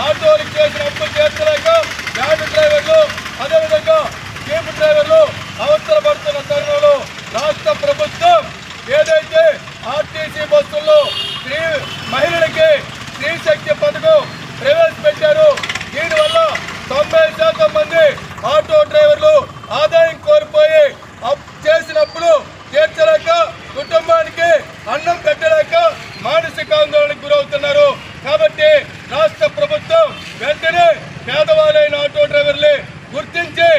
ఆటోలకు చేసిన అప్పులు తీర్చలేక వ్యాన్ డ్రైవర్లు అదేవిధంగా జీప్ డ్రైవర్లు అవసరపడుతున్న తరుణంలో రాష్ట్ర ప్రభుత్వం ఏదైతే ఆర్టీసీ బస్సుల్లో స్త్రీ మహిళలకి స్త్రీ శక్తి పథకం ప్రవేశపెట్టారు దీనివల్ల తొంభై శాతం మంది ఆటో డ్రైవర్లు ఆదాయం కోల్పోయి అప్ చేసినప్పుడు తీర్చలేక కుటుంబానికి అన్నం పెట్టలేక మానసిక ఆందోళనకు గురవుతున్నారు. కాబట్టి రాష్ట్ర పేదవాళ్ళైన ఆటో డ్రైవర్లే గుర్తించి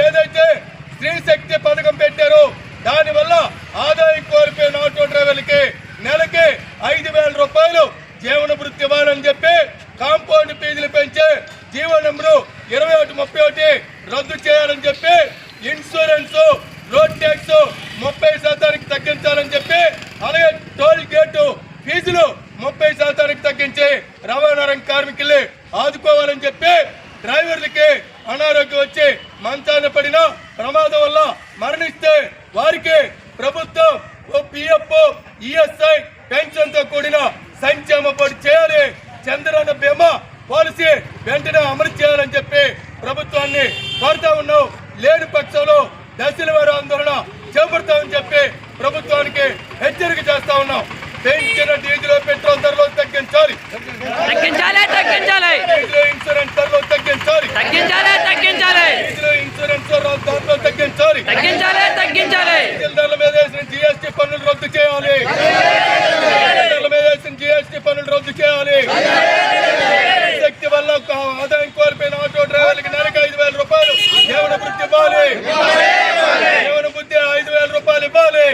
ఏదైతే స్త్రీ శక్తి పథకం పెట్టారో దానివల్ల ఆదాయం కోల్పోయిన ఆటో డ్రైవర్లకి నెలకి ఐదు వేల రూపాయలు జీవన వృత్తి ఇవ్వాలని చెప్పి కాంపౌండ్ ఫీజులు పెంచి జీవో నెంబరు ఇరవై ఒకటి ముప్పై ఒకటి రద్దు చేయాలని చెప్పి ఇన్సూరెన్స్ రోడ్ ట్యాక్స్ ముప్పై శాతానికి తగ్గించాలని చెప్పి అలాగే టోల్ గేటు ఫీజులు ముప్పై శాతానికి తగ్గించి రవాణా రంగ కార్మికులే ఆదుకోవాలని చెప్పి డ్రైవర్లకి అనారోగ్యం వచ్చి మంచాన పడిన ప్రమాదం వల్ల మరణిస్తే వారికి ప్రభుత్వం పిఎఫ్ ఈఎస్ఐ పెన్షన్తో కూడిన సంక్షేమ పడి చేయాలి. చంద్రన్న బీమా పాలసీ వెంటనే అమలు చేయాలని చెప్పి ప్రభుత్వాన్ని కోరుతా ఉన్నాం. లేని పక్షంలో దశల వారి ఆందోళన చేపడతామని చెప్పి ప్రభుత్వానికి హెచ్చరిక చేస్తా ఉన్నాం. పెంచిన డీజిల్ పెట్రోల్ ధరలు తగ్గించాలి తగ్గించాలి డీజిల్ ఇన్సూరెన్స్ ధరలు తగ్గించాలి తగ్గించాలి తగ్గించాలి డీజిల్ ఇన్సూరెన్స్ ధరలు తగ్గించాలి తగ్గించాలి తగ్గించాలి డీజిల్ ధరల మీద వేసిన జిఎస్టీ పన్నులు రద్దు చేయాలి. జిఎస్టీ పనులు రద్దు చేయాలి. శక్తి వల్ల ఆదాయం కోల్పోయిన ఆటో డ్రైవర్లకి నెలకు ఐదు వేల రూపాయలు ఏమైనా వృత్తి ఇవ్వాలి. ఏమైనా బుద్ధి ఐదు వేల రూపాయలు ఇవ్వాలి.